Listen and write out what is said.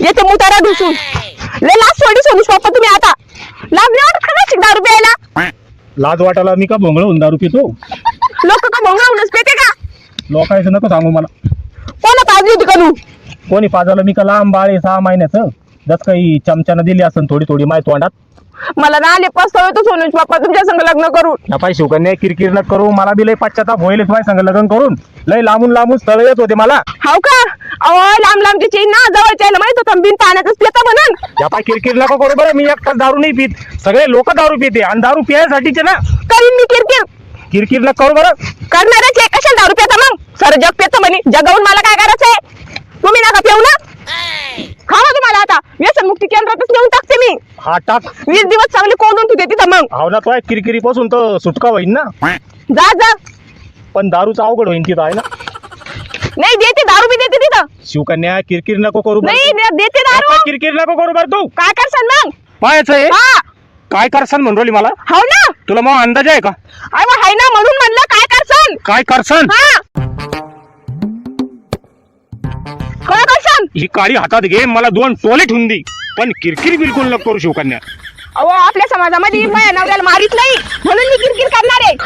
येते मुतारा दिसून. लय लाच सोडी सोडूस पप्पा तुम्ही आता. लाभ नाही वाटत का नाशिक दारू प्यायला लाज वाटायला मी का भोंगळ होऊन दारू पितो? लोक का भोंगळूनच पेते का? लोकांचं नको सांगू मला. कोणा पाजली होती करू कोणी पाजाला मी का लांब बाळे सहा महिन्याचं? जस काही चमच्यानं दिली असन थोडी थोडी माय तोंडात. मला ना आले पस्ताव येतो सोनूज पप्पा तुमच्या संग लग्न करून. या पाय शिवकन्या किरकिर न करू. मला बी लय पश्चाताप होईल माय संग लग्न करून. लय लांबून लांबून स्थळ येत होते मला. हाव का? अहो लांब लांबची चेन ना जवळच्या यायला माहीत होतं बिन पाण्यातच पिता म्हणून. पाय किरकिर नको करू बरं मी एकटाच दारू नाही पित. सगळे लोक दारू पिते आणि दारू पियासाठीचे ना. करीन मी किरकिर. किरकिर न करू बरं. करणारच आहे कशाला दारू पिता मग? सर जग पितं म्हणे. जगावून मला काय करायचंय तुम्ही नका पिऊ ना. खावा तुम्हाला आता. व्यसन मुक्ती केंद्रातच नेऊन टाकते मी. हा टाक. वीस दिवस चांगले कोंडून तुझे तिथं मग. हाव ना तो किरकिरी पासून तर सुटका होईल ना. जा जा. पण दारूचा अवघड होईल तिथं आहे ना. नाही देते दारू बी देते तिथं. शिवकन्या किरकिर नको करू बरं. नाही तू. दे- देते दारू. किरकिर नको करू बरं तू. काय करसान मग? पाहायचं आहे. हा. काय करसान म्हणून राहिली मला? हो ना. तुला मग अंदाज आहे का? अरे हाय ना म्हणून म्हणलं काय करसान? काय करसान? हा. काय करसान? ही काळी हातात घे मला दोन टोले ठेवून दे. पण किरकिर बिलकुल नको करू शिवकन्या. अहो आपल्या समाजामध्ये माझ्या नवऱ्याला मारित नाही. म्हणून मी किरकिर करणार आहे.